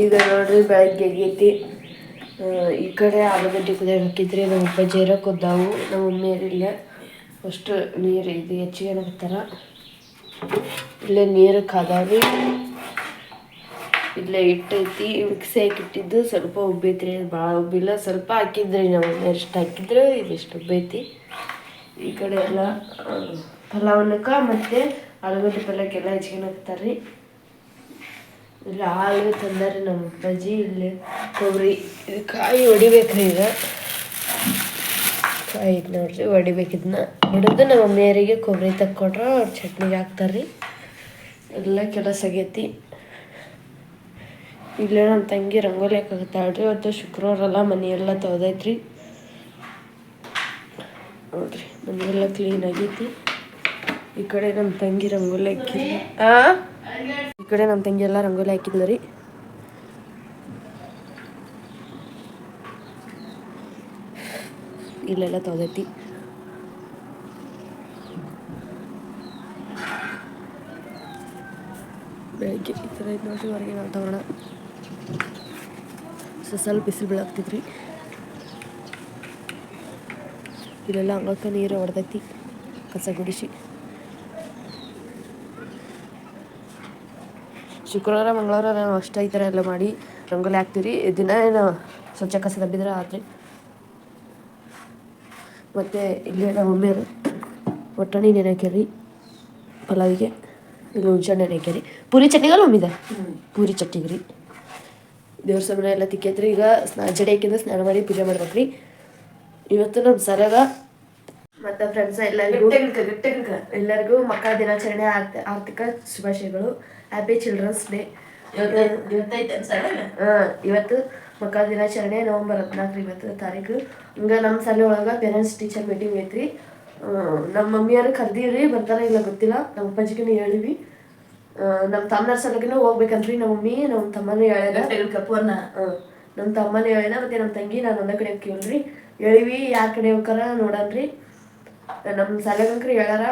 ಈಗ ನೋಡ್ರಿ ಬೆಳಗ್ಗೆ ಆಗೈತಿ ಈ ಕಡೆ ಆಲೂಗಡ್ಡೆ ಕುದಿಯಾಕ ಹಾಕಿದ್ರಿ ನಮ್ಮ ಅಪ್ಪ ಜೀರ ಕುದ್ದಾವು ನಮ್ಮ ಮಮ್ಮಿಯರಿಲ್ಲ ಅಷ್ಟು ನೀರು ಇದು ಹೆಚ್ಚಿಗೆ ಹಾಕ್ತಾರ ಇಲ್ಲೇ ನೀರು ಕಾದಾವ್ರಿ ಇಲ್ಲೇ ಇಟ್ಟೈತಿ. ಮಿಕ್ಸಿ ಹಾಕಿಟ್ಟಿದ್ದು ಸ್ವಲ್ಪ ಉಬ್ಬೈತ್ರಿ ಭಾಳ ಉಬ್ಬಿಲ್ಲ ಸ್ವಲ್ಪ ಹಾಕಿದ್ರಿ ನಮ್ಮ ಎಷ್ಟು ಹಾಕಿದ್ರೆ ಇದಿಷ್ಟು ಉಬ್ಬೈತಿ. ಈ ಕಡೆ ಎಲ್ಲ ಪಲಾವನ್ನಕ್ಕೆ ಮತ್ತು ಆಲೂಗಡ್ಡೆ ಪಲ್ಯಕ್ಕೆಲ್ಲ ಹೆಚ್ಚಿಗೆ ಹಾಕ್ತಾರ್ರಿ ಇಲ್ಲಿ ಹಾಲು ತಂದಾರಿ ನಮ್ಮ ಅಪ್ಪಾಜಿ, ಇಲ್ಲಿ ಕೊಬ್ಬರಿ ಇದು ಕಾಯಿ ಹೊಡಿಬೇಕ್ರಿ ಈಗ. ಕಾಯಿ ಇದು ನೋಡ್ರಿ ಹೊಡಿಬೇಕಿದ್ನ ಹೊಡೆದು ನಮ್ಮ ಮಮ್ಮಿಯರಿಗೆ ಕೊಬ್ಬರಿ ತಕ್ಕೊಟ್ರೆ, ಅವ್ರು ಚಟ್ನಿಗೆ ಹಾಕ್ತಾರ್ರಿ. ಎಲ್ಲ ಕೆಲಸ ಆಗೈತಿ. ಇಲ್ಲ ನಮ್ಮ ತಂಗಿ ರಂಗೋಲಿ ಹಾಕಾಗತ್ತಾಳ್ರಿ ಇವತ್ತು ಶುಕ್ರವಾರ ಮನೆಯೆಲ್ಲ ತೊಳ್ದೈತ್ರಿ. ನೋಡ್ರಿ ಮನೆಯೆಲ್ಲ ಕ್ಲೀನ್ ಆಗೈತಿ. ಈ ಕಡೆ ನಮ್ಮ ತಂಗಿ ರಂಗೋಲಿ ಹಾಕಿ ಈ ಕಡೆ ನಮ್ಮ ತಂಗಿ ಎಲ್ಲ ರಂಗೋಲಿ ಹಾಕಿದ್ಲು ರೀ. ಇಲ್ಲೆಲ್ಲ ತೊಗೈತಿ. ಬೆಳಗ್ಗೆ ಈ ಥರ ಐದು ನೋಡ್ರಿ, ಹೊರಗೆ ವಾತಾವರಣ ಸಸಲ್ ಸ್ವಲ್ಪ ಬಿಸಿಲು ಬೀಳಾಕ್ತಿದ್ರಿ ಇಲ್ಲೆಲ್ಲ ಹಂಗಕ್ಕೆ ನೀರು ಹೊಡೆದೈತಿ, ಕಸ ಗುಡಿಸಿ. ಶುಕ್ರವಾರ, ಮಂಗಳವಾರ ನಾವು ಅಷ್ಟೇ ಈ ಥರ ಎಲ್ಲ ಮಾಡಿ ರಂಗೋಲಿ ಹಾಕ್ತೀರಿ ದಿನ ಏನು ಸ್ವಚ್ಛ ಕಸ ದಬ್ಬಿದ್ರೆ ಆದರೆ ಮತ್ತು ಇಲ್ಲಿ ನಮ್ಮ ಮಮ್ಮಿಯರು ಒಟ್ಟಣಿ ನೆನೆ ಹಾಕ್ಯಾರಿ ಪಲಾವಿಗೆ. ಇಲ್ಲಿ ನೆನೆ ಹಾಕ್ಯಾರಿ ಪೂರಿ ಚಟ್ನಿಗಲ್ಲ ಮಮ್ಮಿದ? ಪೂರಿ ಚಟ್ನಿಗೆ ರೀ ದೇವ್ರ ಸಮಯ ಎಲ್ಲ ತಿಕ್ಕೈತ್ರಿ. ಈಗ ಸ್ನಾ ಜಡೆ ಹಾಕಿಂದ ಸ್ನಾನ ಮಾಡಿ ಪೂಜೆ ಮಾಡ್ಬೇಕ್ರಿ. ಇವತ್ತು ನಮ್ಮ ಸರಾಗ ಮತ್ತು ಫ್ರೆಂಡ್ಸ್ ಎಲ್ಲರಿಗೂ ಎಲ್ಲರಿಗೂ ಮಕ್ಕಳ ದಿನಾಚರಣೆ ಆರ್ಥ ಆರ್ಥಿಕ ಶುಭಾಶಯಗಳು. ಹ್ಯಾಪಿ ಚಿಲ್ಡ್ರನ್ಸ್ ಡೇ ಇವತ್ತು ಮಕ್ಕಳ ದಿನಾಚರಣೆ ನವೆಂಬರ್ ಹದಿನಾಲ್ಕು ಇವತ್ತು ತಾರೀಕು. ಹಂಗ ನಮ್ಮ ಶಾಲೆ ಒಳಗೆ ಪೇರೆಂಟ್ಸ್ ಟೀಚರ್ ಮೀಟಿಂಗ್ ಐತ್ರಿ. ನಮ್ಮ ಮಮ್ಮಿಯರು ಕರ್ದೀವ್ರಿ ಬರ್ತಾರ ಇಲ್ಲ ಗೊತ್ತಿಲ್ಲ. ನಮ್ಮ ಅಪ್ಪಾಜಿಗೂ ಹೇಳಿವಿ. ನಮ್ಮ ತಮ್ಮನ ಸಲಕಿನ ಹೋಗ್ಬೇಕಂತ್ರಿ. ನಮ್ಮ ಮಮ್ಮಿ ನಮ್ಮ ತಮ್ಮನೂ ಹೇಳ್ಯಾರ. ಕಪ್ಪನ್ನ ನಮ್ಮ ತಮ್ಮನ ಹೇಳ್ಯಾನ ಮತ್ತೆ ನಮ್ಮ ತಂಗಿ ನಾನು ಒಂದ ಕಡೆ ಕೇಳ್ರಿ. ಹೇಳಿವಿ ಯಾರ ಕಡೆ ಹೋಗ್ತಾರ ನೋಡನ್ರಿ. ನಮ್ಮ ಸಲಗಂಕ್ರಿ ಹೇಳಾರ.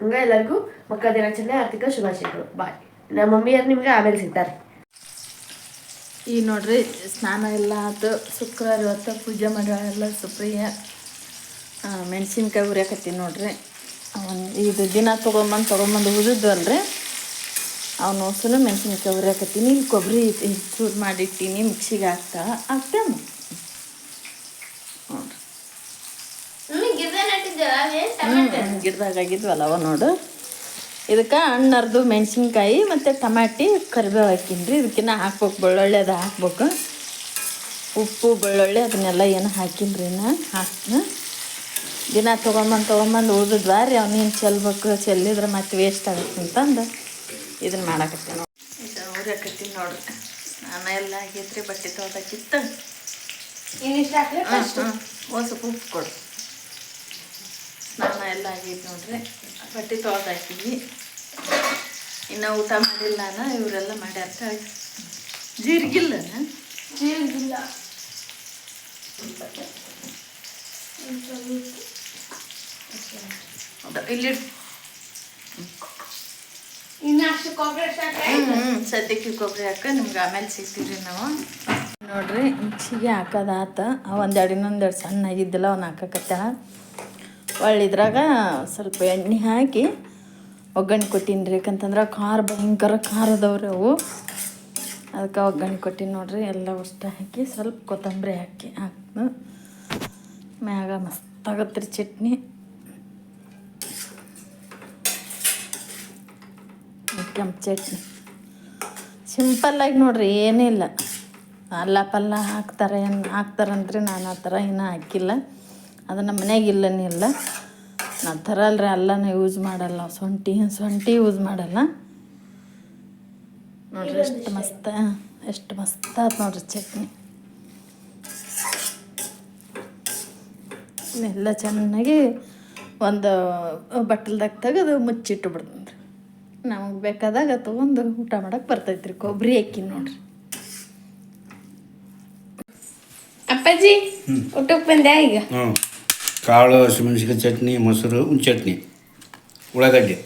ಹಂಗ ಎಲ್ಲರಿಗೂ ಮಕ್ಕಳ ದಿನಾಚರಣೆ ಆರ್ಥಿಕ ಶುಭಾಶಯಗಳು. ಬಾಯ್ ನಮ್ಮ ಮಮ್ಮಿಯರು ನಿಮ್ಗೆ ಆಮೇಲೆ ಸಿಗ್ತಾರೆ. ಈ ನೋಡ್ರಿ, ಸ್ನಾನ ಎಲ್ಲ ಆತು. ಶುಕ್ರವಾರ ಇವತ್ತು ಪೂಜೆ ಮಾಡ್ಯಾಳೆಲ್ಲ ಸುಪ್ರಿಯ. ಮೆಣಸಿನ್ಕಾಯಿ ಉರಿಯಾಕತ್ತೀನಿ ನೋಡ್ರಿ. ಅವನು ಇದು ದಿನ ತೊಗೊಂಬಂದು ತೊಗೊಂಬಂದು ಉಳಿದ್ವಲ್ರಿ ಅವ್ನು ಹೊಸಲು ಮೆಣಸಿನ್ಕಾಯಿ ಉರಿಯಾಕತ್ತೀನಿ. ಇಲ್ಲಿ ಕೊಬ್ಬರಿ ಚೂರು ಮಾಡಿಟ್ಟೀನಿ, ಮಿಕ್ಸಿಗೆ ಹಾಕ್ತಾ ಹಾಕ್ತೇನೆ ನೋಡ್ರಿ ಹ್ಮ್, ಗಿಡದಾಗ ಆಗಿದ್ವಲ್ಲ ಅವ ನೋಡು. ಇದಕ್ಕೆ ಹಣ್ಣರ್ದು ಮೆಣಸಿನ್ಕಾಯಿ ಮತ್ತು ಟಮಾಟಿ ಕರಿಬೇವು ಹಾಕಿನ್ರಿ. ರೀ ಇದಕ್ಕಿನ್ನ ಹಾಕ್ಬೇಕು ಬೆಳ್ಳುಳ್ಳಿ ಅದು ಹಾಕ್ಬೇಕು. ಉಪ್ಪು ಬೆಳ್ಳುಳ್ಳಿ ಅದನ್ನೆಲ್ಲ ಏನು ಹಾಕಿನಿ ರೀ ನಾ ಹಾಕ್ನ ದಿನ ತೊಗೊಂಬಂದು ತೊಗೊಂಬಂದು ಉಳಿದ್ವಾ ರೀ ಅವನೇನು ಚೆಲ್ಬೇಕು ಚೆಲ್ಲಿದ್ರೆ ಮತ್ತೆ ವೇಸ್ಟ್ ಆಗುತ್ತೆ ಅಂತಂದು. ಇದನ್ನ ಮಾಡಾಕತ್ತೀನಿ ನೋಡಿ. ಇದು ಉರಿಯಾಕತ್ತೀನಿ ನೋಡ್ರಿ ಸ್ನಾನ ಎಲ್ಲ ಆಗೈತ್ರಿ ಬಟ್ಟೆ ತೊಗೊಳಕಿತ್ತು ಹಾಂ ಹಾಂ ಒಂದು ಸ್ವಲ್ಪ ಉಪ್ಪು ಕೊಡು. ಸ್ನಾನ ಎಲ್ಲ ಆಗೈತೆ ನೋಡ್ರಿ. ಬಟ್ಟೆ ತೊಳೆದು ಹಾಕಿದ್ವಿ ಇನ್ನು ಊಟ ಮಾಡಿಲ್ಲ ಇವರೆಲ್ಲ ಮಾಡ್ಯಾರ. ಜೀರಿಗಿಲ್ಲ ಹೌದಾ? ಇಲ್ಲಿ ಸದ್ಯಕ್ಕೆ ಕೊಬ್ಬರಿ ಹಾಕ ನಿಮ್ಗೆ ಆಮೇಲೆ ಸಿಗ್ತೀವಿ ನಾವು. ನೋಡ್ರಿ ಮಿಕ್ಸಿಗೆ ಹಾಕೋದಾತ ಒಂದೆರಡು ಇನ್ನೊಂದೆರಡು ಸಣ್ಣ ಆಗಿದ್ದಿಲ್ಲ ಅವ್ನು ಹಾಕಕತ್ತ ಒಳ್ಳೆ ಇದ್ರಾಗ ಸ್ವಲ್ಪ ಎಣ್ಣೆ ಹಾಕಿ ಒಗ್ಗರಣೆ ಕೊಟ್ಟೀನಿ ರೀ. ಯಾಕಂತಂದ್ರೆ ಖಾರ ಭಯಂಕರ ಖಾರ ಅದಾವ್ರಿ ಅವು. ಅದಕ್ಕೆ ಒಗ್ಗರಣೆ ಕೊಟ್ಟೀನಿ ನೋಡ್ರಿ. ಎಲ್ಲ ಉಷ್ಟ ಹಾಕಿ ಸ್ವಲ್ಪ ಕೊತ್ತಂಬರಿ ಹಾಕಿ ಹಾಕ್ದು. ಮ್ಯಾಗ ಮಸ್ತಾಗತ್ತೆ ರೀ ಚಟ್ನಿ. ಕೆಂಪು ಚಟ್ನಿ. ಸಿಂಪಲ್ಲಾಗಿ ನೋಡ್ರಿ, ಏನಿಲ್ಲ. ಅಲ್ಲ ಪಲ್ಲ ಹಾಕ್ತಾರೆ, ಏನು ಹಾಕ್ತಾರಂದ್ರೆ ನಾನು ಆ ಥರ ಇನ್ನೂ ಹಾಕಿಲ್ಲ. ಅದು ನಮ್ಮ ಮನೆಯಾಗ ಇಲ್ಲನಿಲ್ಲ ನಾವು ತರಲ್ರಿ ಅಲ್ಲನ ಯೂಸ್ ಮಾಡಲ್ಲ ಸೊಂಟಿ ಸೊಂಟಿ ಯೂಸ್ ಮಾಡಲ್ಲ. ನೋಡ್ರಿ ಎಷ್ಟು ಮಸ್ತ ಎಷ್ಟು ಮಸ್ತ್ ಆಯ್ತು ನೋಡ್ರಿ ಚಟ್ನಿ. ಎಲ್ಲ ಚೆನ್ನಾಗಿ ಒಂದು ಬಟ್ಟಲ್ದಾಗ ತೆಗೆದು ಮುಚ್ಚಿಟ್ಟು ಬಿಡ್ತಂದ್ರಿ ನಮಗೆ ಬೇಕಾದಾಗ ತೊಗೊಂಡು ಊಟ ಮಾಡಕ್ಕೆ ಬರ್ತೈತ್ರಿ ಕೊಬ್ಬರಿ ಅಕ್ಕಿ ನೋಡ್ರಿ. ಅಪ್ಪಾಜಿ ಊಟಕ್ಕೆ ಬಂದೆ ಈಗ? ಹ್ಞೂ ಕಾಳು ಹಸಿಮೆಣ್ಸಿಕಾಯಿ ಚಟ್ನಿ, ಮೊಸರು ಒಂದು ಚಟ್ನಿ, ಉಳ್ಳಾಗಡ್ಡಿ.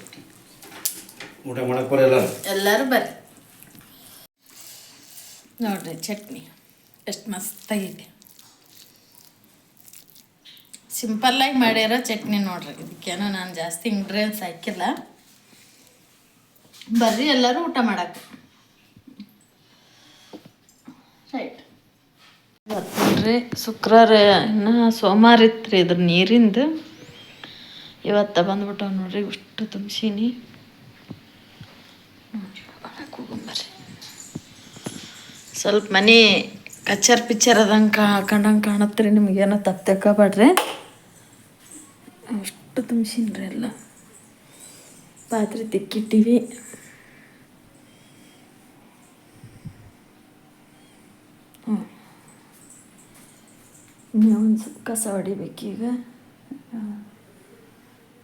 ಊಟ ಮಾಡಕ್ಕೆ ಬರಲ್ಲ ಎಲ್ಲರೂ? ಬರ್ರಿ. ನೋಡ್ರಿ ಚಟ್ನಿ ಎಷ್ಟು ಮಸ್ತಾಗಿದೆ. ಸಿಂಪಲ್ಲಾಗಿ ಮಾಡ್ಯಾರ ಚಟ್ನಿ ನೋಡ್ರಿ. ಇದಕ್ಕೇನೋ ನಾನು ಜಾಸ್ತಿ ಇಂಗ್ರೀಡಿಯನ್ಸ್ ಹಾಕಿಲ್ಲ. ಬರ್ರಿ ಎಲ್ಲರೂ ಊಟ ಮಾಡಕ್ಕೆ. ರೈಟ್ ಇವತ್ತಲ್ರಿ ಶುಕ್ರವಾರ ಇನ್ನು ಸೋಮವಾರ ಇತ್ತು ಇದ್ರ ನೀರಿಂದು. ಇವತ್ತು ಬಂದ್ಬಿಟ್ಟವ್ ನೋಡ್ರಿ, ಇಷ್ಟು ತುಂಬಿಸೀನಿ ಸ್ವಲ್ಪ ಮನೆ ಕಚ್ಚರ್ ಪಿಚ್ಚರ್ ಅದಂಗೆ ಕಾ ಕಾಣತ್ತೆ ಕಾಣತ್ರಿ, ನಿಮಗೇನೋ ತಪ್ಪು ತಗೋಬೇಡ್ರಿ ಅಷ್ಟು ತುಂಬಿಸಿನ್ರಿ ಎಲ್ಲ. ಪಾತ್ರೆ ತಿಕ್ಕಿಟ್ಟಿವಿ. ಒಂದು ಸ್ವಲ್ಪ ಕಸ ಹೊಡಿಬೇಕೀಗ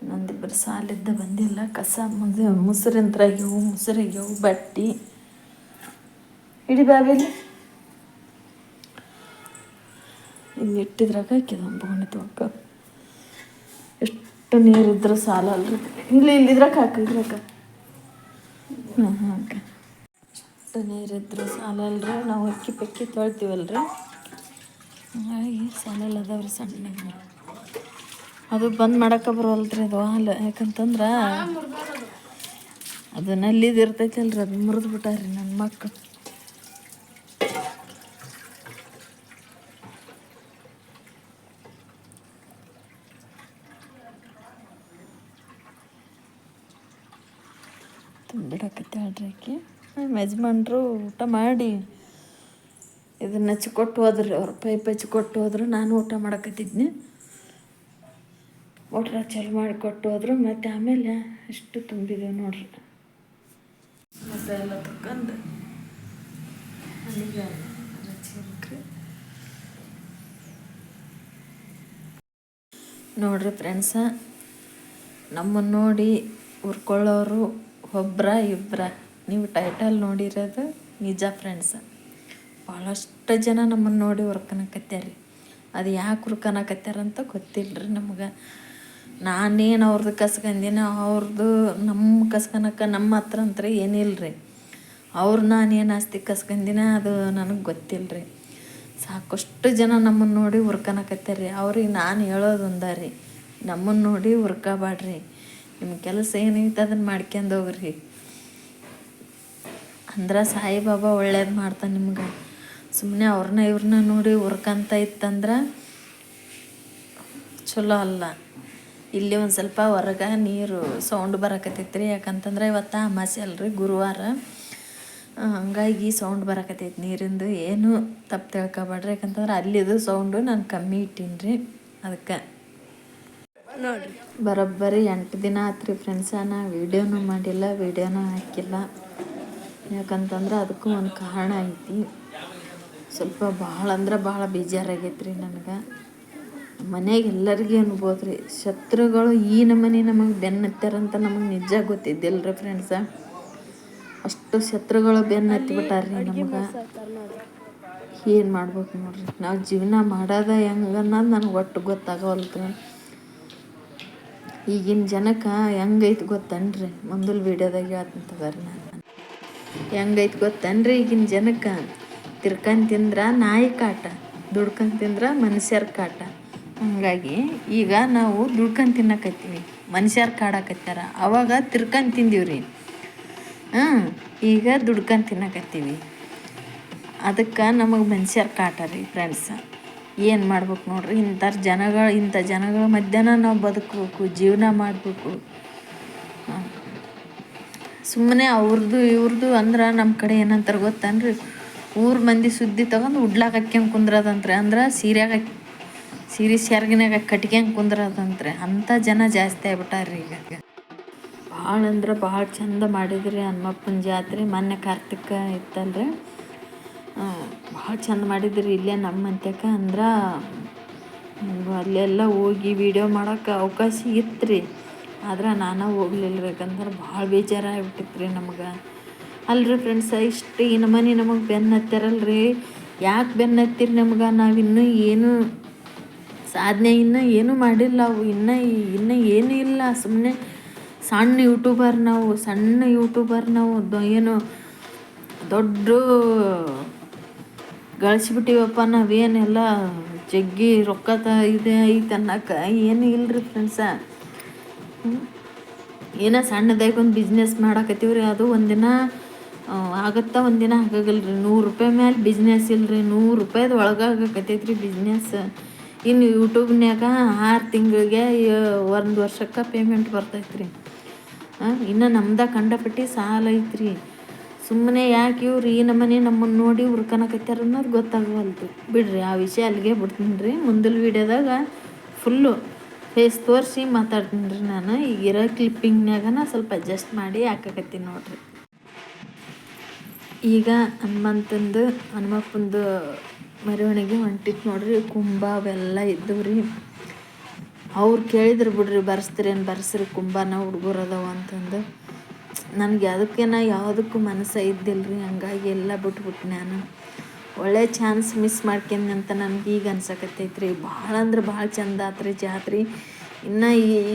ನಂದಿಬ್ಬರು ಸಾಲಿದ್ದ ಬಂದಿಲ್ಲ. ಕಸ ಮುದ ಮುಸುರಿಂತ್ರಾಗ್ಯವು ಮುಸುರಿಗ್ಯವು, ಬಟ್ಟಿ. ಇಡೀ ಬಾವಿಲಿ ಇಲ್ಲಿ ಇಟ್ಟಿದ್ರಾಗ ಹಾಕಿದ ಬೋಣಿ ತೊಳ್ಕ ಎಷ್ಟು ನೀರಿದ್ರೆ ಸಾಲಲ್ರಿ. ಇಲ್ಲಿ ಇಲ್ಲಿದ್ರಾಗ ಹಾಕ, ಇದ್ರಾಗ ಹಾಂ ಅಕ್ಕ ಎಷ್ಟು ನೀರಿದ್ರೆ ಸಾಲ ನಾವು ಅಕ್ಕಿ ಪಕ್ಕಿ ತೊಳ್ತೀವಲ್ರಿ. ಹಾಗಾಗಿ ಅದಾವ್ರಿ ಸಣ್ಣಗೆ. ಅದು ಬಂದ್ ಮಾಡಕ್ಕೆ ಬರೋಲ್ರಿ ಅದು ಹಾಲು. ಯಾಕಂತಂದ್ರೆ ಅದು ನಲ್ಲಿದು ಇರ್ತೈತಲ್ರಿ, ಅದು ಮುರಿದು ಬಿಟ್ಟಾರ್ರಿ ನನ್ನ ಮಕ್ಕಳು ತುಂಬಿಡಕತ್ತಾಳ್ರಿ ಆಕಿ ಆಕೆ. ಯಜಮಾನ್ರು ಊಟ ಮಾಡಿ ಇದನ್ನ ಹಚ್ಕೊಟ್ಟು ಹೋದ್ರಿ ಅವ್ರು ಪೈಪ್ ಹಚ್ಕೊಟ್ಟು ಹೋದ್ರು ನಾನು ಊಟ ಮಾಡಕತ್ತಿದ್ನಿ. ಚಲ್ ಮಾಡಿ ಕೊಟ್ಟು ಹೋದ್ರು. ಮತ್ತು ಆಮೇಲೆ ಎಷ್ಟು ತುಂಬಿದೆವು ನೋಡ್ರಿ. ಮತ್ತೆ ಎಲ್ಲ ತಕ್ಕಂದು ಅಲ್ಲಿಗೆ ನೋಡ್ರಿ ಫ್ರೆಂಡ್ಸ ನಮ್ಮನ್ನು ನೋಡಿ ಉರ್ಕೊಳ್ಳೋರು ಒಬ್ರ ಇಬ್ಬರ ನೀವು ಟೈಟಲ್ ನೋಡಿರೋದು ನಿಜ ಫ್ರೆಂಡ್ಸ ಭಾಳಷ್ಟು ಜನ ನಮ್ಮನ್ನು ನೋಡಿ ಹುರ್ಕನಕತ್ಯಾರಿ. ಅದು ಯಾಕೆ ಹುರ್ಕನಕತ್ಯಾರಂತ ಗೊತ್ತಿಲ್ಲ ರೀ ನಮ್ಗೆ. ನಾನೇನು ಅವ್ರದ್ದು ಕಸ್ಕಂದಿನ ಅವ್ರದ್ದು ನಮ್ಮ ಕಸ್ಕನಕ ನಮ್ಮ ಹತ್ರ ಅಂತಾರೆ ಏನಿಲ್ಲ ರೀ ಅವ್ರು ನಾನೇನು ಆಸ್ತಿ ಕಸ್ಕಂದಿನ ಅದು ನನಗೆ ಗೊತ್ತಿಲ್ಲ ರೀ ಸಾಕಷ್ಟು ಜನ ನಮ್ಮನ್ನು ನೋಡಿ ಹುರ್ಕನಕತ್ಯಾರಿ. ಅವ್ರಿಗೆ ನಾನು ಹೇಳೋದು ಒಂದ ರೀ ನಮ್ಮನ್ನು ನೋಡಿ ಹುರ್ಕಬೇಡ್ರಿ. ನಿಮ್ಮ ಕೆಲಸ ಏನೈತೆ ಅದನ್ನು ಮಾಡ್ಕೊಂಡು ಹೋಗ್ರಿ. ಅಂದ್ರೆ ಸಾಯಿಬಾಬಾ ಒಳ್ಳೇದು ಮಾಡ್ತಾನೆ ನಿಮ್ಗೆ. ಸುಮ್ಮನೆ ಅವ್ರನ್ನ ಇವ್ರನ್ನ ನೋಡಿ ಹುರ್ಕಂತ ಇತ್ತಂದ್ರೆ ಚಲೋ ಅಲ್ಲ. ಇಲ್ಲಿ ಒಂದು ಸ್ವಲ್ಪ ಹೊರಗೆ ನೀರು ಸೌಂಡ್ ಬರಕತ್ತೈತೆ ರೀ ಯಾಕಂತಂದ್ರೆ ಇವತ್ತು ಅಮಾಸೆ ಅಲ್ರಿ ಗುರುವಾರ. ಹಂಗಾಗಿ ಸೌಂಡ್ ಬರಕತ್ತೈತಿ ನೀರಿಂದು. ಏನು ತಪ್ಪು ತಿಳ್ಕೊಬೇಡ್ರಿ. ಯಾಕಂತಂದ್ರೆ ಅಲ್ಲಿದು ಸೌಂಡು ನಾನು ಕಮ್ಮಿ ಇಟ್ಟೀನಿ ರೀ ಅದಕ್ಕೆ. ನೋಡ್ರಿ. ಬರೋಬ್ಬರಿ ಎಂಟು ದಿನ ಆತ್ರಿ ಫ್ರೆಂಡ್ಸ ನಾ ವೀಡಿಯೋನೂ ಮಾಡಿಲ್ಲ ವೀಡಿಯೋನೂ ಹಾಕಿಲ್ಲ. ಯಾಕಂತಂದ್ರೆ ಅದಕ್ಕೂ ಒಂದು ಕಾರಣ ಐತಿ. ಸ್ವಲ್ಪ ಭಾಳ ಅಂದ್ರೆ ಭಾಳ ಬೇಜಾರಾಗೈತೆ ರೀ ನನಗೆ. ಮನೆಗೆ ಎಲ್ಲರಿಗೂ ಅನ್ಬೋದು ರೀ ಶತ್ರುಗಳು ಈ ನಮ್ಮನೆ ನಮಗೆ ಬೆನ್ನತ್ತಾರಂತ ನಮಗೆ ನಿಜ ಗೊತ್ತಿದ್ದಿಲ್ಲ ರೀ ಫ್ರೆಂಡ್ಸ ಅಷ್ಟು ಶತ್ರುಗಳು ಬೆನ್ನು ರೀ ನಮ್ಗೆ. ಏನು ಮಾಡ್ಬೇಕು ನೋಡ್ರಿ ನಾವು ಜೀವನ ಮಾಡೋದ ಹೆಂಗೆ ಅನ್ನೋದು ನನಗೆ ಒಟ್ಟು ಗೊತ್ತಾಗವಲ್ತು ಈಗಿನ ಜನಕ್ಕೆ ಹೆಂಗೈತೆ ಗೊತ್ತನ್ರಿ ಮುಂದಲ್ ವೀಡಿಯೋದಾಗ ಹೇಳ್ತೀನಿ ರೀ ನಾನು. ಹೆಂಗೈತೆ ಗೊತ್ತನ್ರಿ ಈಗಿನ ಜನಕ್ಕೆ. ತಿರ್ಕಂಡ್ ತಿಂದ್ರೆ ನಾಯಿ ಕಾಟ, ದುಡ್ಕೊಂಡು ತಿಂದ್ರೆ ಮನುಷ್ಯರ ಕಾಟ. ಹಂಗಾಗಿ ಈಗ ನಾವು ದುಡ್ಕೊಂಡು ತಿನ್ನಕತ್ತೀವಿ, ಮನುಷ್ಯರು ಕಾಡಕತ್ತಾರ ಅವಾಗ ತಿರ್ಕಂಡು ತಿಂದೀವ್ರಿ. ಹಾಂ, ಈಗ ದುಡ್ಕೊಂಡು ತಿನ್ನಕತ್ತೀವಿ. ಅದಕ್ಕೆ ನಮಗೆ ಮನುಷ್ಯರ ಕಾಟ ರೀ ಫ್ರೆಂಡ್ಸ್. ಏನು ಮಾಡ್ಬೇಕು ನೋಡ್ರಿ ಇಂಥ ಜನಗಳು, ಇಂಥ ಜನಗಳ ಮಧ್ಯಾಹ್ನ ನಾವು ಬದುಕಬೇಕು, ಜೀವನ ಮಾಡಬೇಕು. ಸುಮ್ಮನೆ ಅವ್ರದ್ದು ಇವ್ರದ್ದು ಅಂದ್ರೆ ನಮ್ಮ ಕಡೆ ಏನಂತಾರೆ ಗೊತ್ತನ್ರಿ? ಊರು ಮಂದಿ ಸುದ್ದಿ ತಗೊಂಡು ಉಡ್ಲಾಕ ಹಾಕ್ಯಂಗೆ ಕುಂದ್ರದಂತ್ರಿ. ಅಂದ್ರೆ ಸೀರೆಗೆ ಸೀರೆ ಸೆರ್ಗಿನಾಗ ಕಟ್ಕ್ಯಂಗೆ ಕುಂದ್ರದಂತ್ರಿ. ಅಂಥ ಜನ ಜಾಸ್ತಿ ಆಗ್ಬಿಟ್ಟಾರ್ರಿ ಈಗ. ಭಾಳ ಅಂದ್ರೆ ಭಾಳ ಚಂದ ಮಾಡಿದ್ರಿ ಹನುಮಪ್ಪನ ಜಾತ್ರೆ. ಮೊನ್ನೆ ಕಾರ್ತಿಕ ಇತ್ತಲ್ರಿ. ಭಾಳ ಚಂದ ಮಾಡಿದ್ರಿ ಇಲ್ಲೇ ನಮ್ಮ ಅಂತ್ಯಕ್ಕೆ ಅಂದ್ರೆ ಅಲ್ಲೆಲ್ಲ ಹೋಗಿ ವಿಡಿಯೋ ಮಾಡೋಕೆ ಅವಕಾಶ ಇತ್ತು ರೀ ಆದ್ರೆ ನಾನು ಹೋಗ್ಲಿಲ್ಲ ಯಾಕಂದ್ರೆ ಭಾಳ ಬೇಜಾರಾಗ್ಬಿಟ್ಟಿತ್ತು ರೀ ನಮಗೆ. ಅಲ್ರಿ ಫ್ರೆಂಡ್ಸ್ ಇಷ್ಟು, ಈ ನಮ್ಮನೆ ನಮಗೆ ಬೆನ್ನು ಹತ್ತಾರಲ್ರಿ ಯಾಕೆ ಬೆನ್ನು ನಮ್ಗೆ? ನಾವು ಇನ್ನೂ ಏನು ಸಾಧನೆ ಇನ್ನೂ ಏನೂ ಮಾಡಿಲ್ಲ ಅವು. ಇನ್ನೂ ಇನ್ನೂ ಏನೂ ಇಲ್ಲ. ಸುಮ್ಮನೆ ಸಣ್ಣ ಯೂಟ್ಯೂಬರ್ ನಾವು, ಸಣ್ಣ ಯೂಟ್ಯೂಬರ್ ನಾವು ಏನು ದೊಡ್ಡ ಗಳಿಸ್ಬಿಟ್ಟಿವಪ್ಪ ನಾವೇನೆಲ್ಲ? ಜಗ್ಗಿ ರೊಕ್ಕ ತ ಇದೆ, ಐತೆ ಅನ್ನಕ್ಕೆ ಏನು ಇಲ್ರಿ ಫ್ರೆಂಡ್ಸ ಏನೋ ಸಣ್ಣದಾಗಿ ಒಂದು ಬಿಸ್ನೆಸ್ ಮಾಡಾಕತ್ತೀವ್ರಿ? ಅದು ಒಂದಿನ ಆಗತ್ತಾ ಒಂದಿನ ಆಗಲ್ಲ ರೀ ನೂರು ರೂಪಾಯಿ ಮೇಲೆ ಬಿಸ್ನೆಸ್ ಇಲ್ರಿ. ನೂರು ರೂಪಾಯ್ದು ಒಳಗೆ ಆಗಕತ್ತೈತೆ ರೀ ಬಿಸ್ನೆಸ್ ಇನ್ನು ಯೂಟ್ಯೂಬ್ನ್ಯಾಗ ಆರು ತಿಂಗಳಿಗೆ ಒಂದು ವರ್ಷಕ್ಕೆ ಪೇಮೆಂಟ್ ಬರ್ತೈತೆ ರೀ ಇನ್ನು ನಮ್ದ ಕಂಡಪಟ್ಟಿ ಸಾಲ ಐತ್ರಿ. ಸುಮ್ಮನೆ ಯಾಕೆ ಇವ್ರು ಈ ನಮ್ಮನೆ ನಮ್ಮನ್ನು ನೋಡಿ ಹುರ್ಕನಕತ್ಯಾರ ಅನ್ನೋದು ಗೊತ್ತಾಗವಲ್ತು ಬಿಡ್ರಿ, ಆ ವಿಷಯ ಅಲ್ಲಿಗೆ ಬಿಡ್ತೀನಿ ರೀ ಮುಂದಿನ ವೀಡಿಯೋದಾಗ ಫುಲ್ಲು ಫೇಸ್ ತೋರಿಸಿ ಮಾತಾಡ್ತೀನಿ ರೀ ನಾನು ಈಗಿರೋ ನಾನು ಸ್ವಲ್ಪ ಅಡ್ಜಸ್ಟ್ ಮಾಡಿ ಹಾಕಕತ್ತೀನಿ ನೋಡ್ರಿ. ಈಗ ಹನುಮಂತಂದು, ಹನುಮಪ್ಪಂದು ಮೆರವಣಿಗೆ ಹೊಂಟಿತ್ತು ನೋಡ್ರಿ ಕುಂಭ ಅವೆಲ್ಲ ಇದ್ದವು ರೀ ಅವ್ರು ಕೇಳಿದ್ರು ಬಿಡ್ರಿ ಬರ್ಸ್ತೀರೇನು ಬರ್ಸ್ರಿ ಕುಂಭನ ಹುಡುಗರು ಅದಾವ ಅಂತಂದು. ನನಗೆ ಅದಕ್ಕೇನ ಯಾವುದಕ್ಕೂ ಮನಸ್ಸು ಇದ್ದಿಲ್ಲ ರೀ ಹಂಗಾಗಿ ಎಲ್ಲ ಬಿಟ್ಬಿಟ್ಟು ನಾನು. ಒಳ್ಳೆ ಚಾನ್ಸ್ ಮಿಸ್ ಮಾಡ್ಕೊಂಡೆ ಅಂತ ನನಗೆ ಈಗ ಅನ್ಸಕತ್ತೈತೆ ರೀ ಭಾಳ ಅಂದ್ರೆ ಭಾಳ ಚಂದ ಆತ್ರಿ ಜಾತ್ರೆ. ಇನ್ನು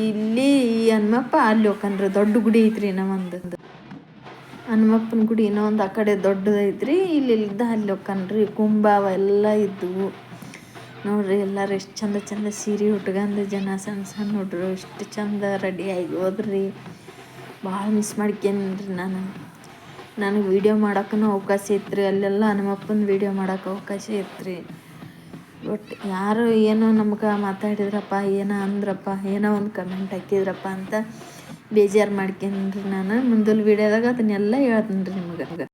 ಇಲ್ಲಿ ಈ ಹನುಮಪ್ಪ ಅಲ್ಲಿ ಹೋಕನ್ರಿ ದೊಡ್ಡ ಗುಡಿ ಐತ್ರಿ ನಮ್ಮಂದು ಹನುಮಪ್ಪನ ಗುಡಿ ಇನ್ನೂ ಒಂದು ಆ ಕಡೆ ದೊಡ್ಡದೈತ್ರಿ. ಇಲ್ಲಿ ಇಲ್ಲಿದ್ದ ಅಲ್ಲಿ ಹೋಗ್ಕನ್ರಿ ಕುಂಭ ಅವೆಲ್ಲ ಇದ್ದವು ನೋಡ್ರಿ ಎಲ್ಲರೂ ಎಷ್ಟು ಚಂದ ಚಂದ ಸೀರೆ ಉಟ್ಕೊಂಡು ಜನ ಸಣ್ಣ ಸಣ್ಣ ಹುಡ್ರು ಎಷ್ಟು ಚಂದ ರೆಡಿಯಾಗಿ ಹೋದ್ರಿ. ಭಾಳ ಮಿಸ್ ಮಾಡ್ಕೇನ್ರಿ ನಾನು. ನನಗೆ ವೀಡಿಯೋ ಮಾಡೋಕ್ಕೂ ಅವಕಾಶ ಇತ್ತು ಅಲ್ಲೆಲ್ಲ ಹನುಮಪ್ಪನ ವೀಡಿಯೋ ಮಾಡೋಕೆ ಅವಕಾಶ ಇತ್ತು ಬಟ್ ಯಾರು ಏನೋ ನಮ್ಗೆ ಮಾತಾಡಿದ್ರಪ್ಪ, ಏನೋ ಅಂದ್ರಪ್ಪ, ಏನೋ ಒಂದು ಕಮೆಂಟ್ ಹಾಕಿದ್ರಪ್ಪ ಅಂತ ಬೇಜಾರು ಮಾಡ್ಕೊಂಡ್ರಿ ನಾನು ಮುಂದಿನ ವೀಡಿಯೋದಾಗ ಅದನ್ನೆಲ್ಲ ಹೇಳ್ತೀನಿ ರೀ ನಿಮ್ಗೆ.